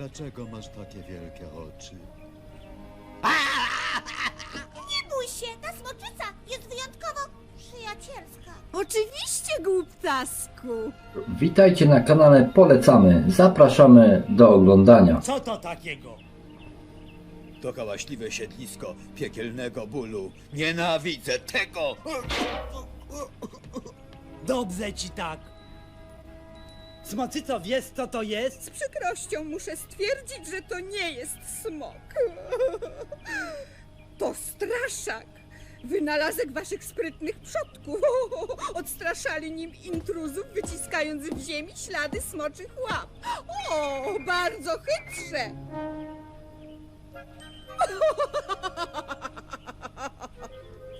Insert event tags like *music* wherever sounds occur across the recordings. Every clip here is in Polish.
Dlaczego masz takie wielkie oczy? Nie bój się, ta smoczyca jest wyjątkowo przyjacielska. Oczywiście, głuptasku. Witajcie na kanale Polecamy. Zapraszamy do oglądania. Co to takiego? To hałaśliwe siedlisko piekielnego bólu. Nienawidzę tego! Dobrze ci tak. Smocyco, wiesz co to jest? Z przykrością muszę stwierdzić, że to nie jest smok. To straszak. Wynalazek waszych sprytnych przodków. Odstraszali nim intruzów, wyciskając w ziemi ślady smoczych łap. O, bardzo chytrze.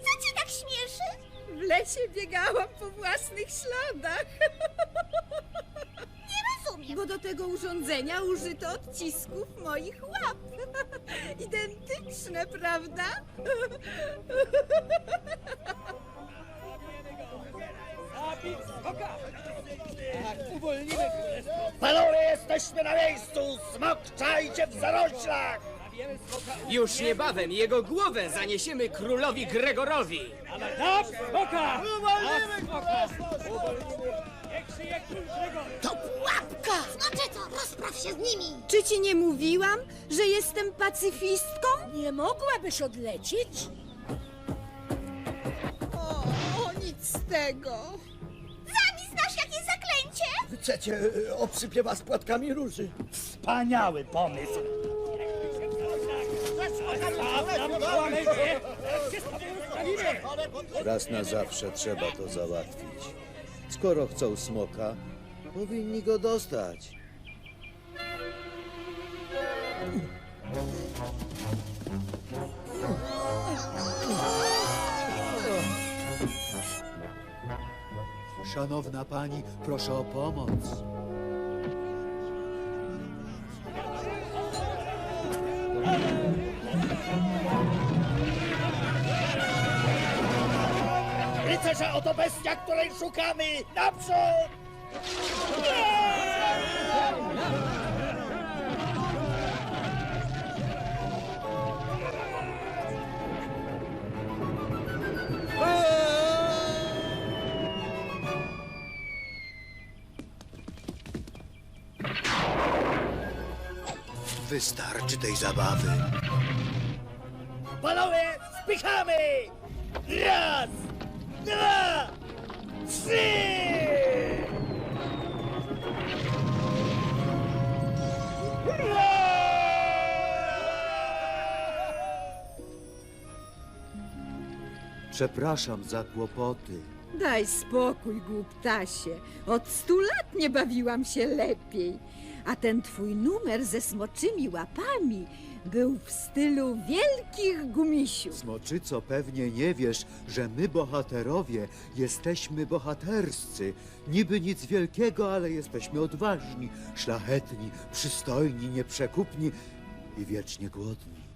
Co ci tak śmieszy? W lesie biegałam po własnych śladach. Bo do tego urządzenia użyto odcisków moich łap. *laughs* Identyczne, prawda? Panowie, jesteśmy na miejscu! Smok czajcie w zaroślach! Już niebawem jego głowę zaniesiemy królowi Gregorowi. Na smoka! To się z nimi! Czy ci nie mówiłam, że jestem pacyfistką? Nie mogłabyś odlecieć? O, nic z tego. Sami znasz jakie zaklęcie? Chcecie, e, obsypię was płatkami róży. Wspaniały pomysł! Raz na zawsze trzeba to załatwić. Skoro chcą smoka, powinni go dostać. Szanowna pani, proszę o pomoc. Rycerze, oto bestia, której szukamy! Naprzód! Wystarczy tej zabawy. Panowie, spychamy! Raz, dwa, trzy! Przepraszam za kłopoty. Daj spokój, głuptasie. Od stu lat nie bawiłam się lepiej. A ten twój numer ze smoczymi łapami był w stylu wielkich gumisiów. Smoczyco, pewnie nie wiesz, że my bohaterowie jesteśmy bohaterscy. Niby nic wielkiego, ale jesteśmy odważni, szlachetni, przystojni, nieprzekupni i wiecznie głodni.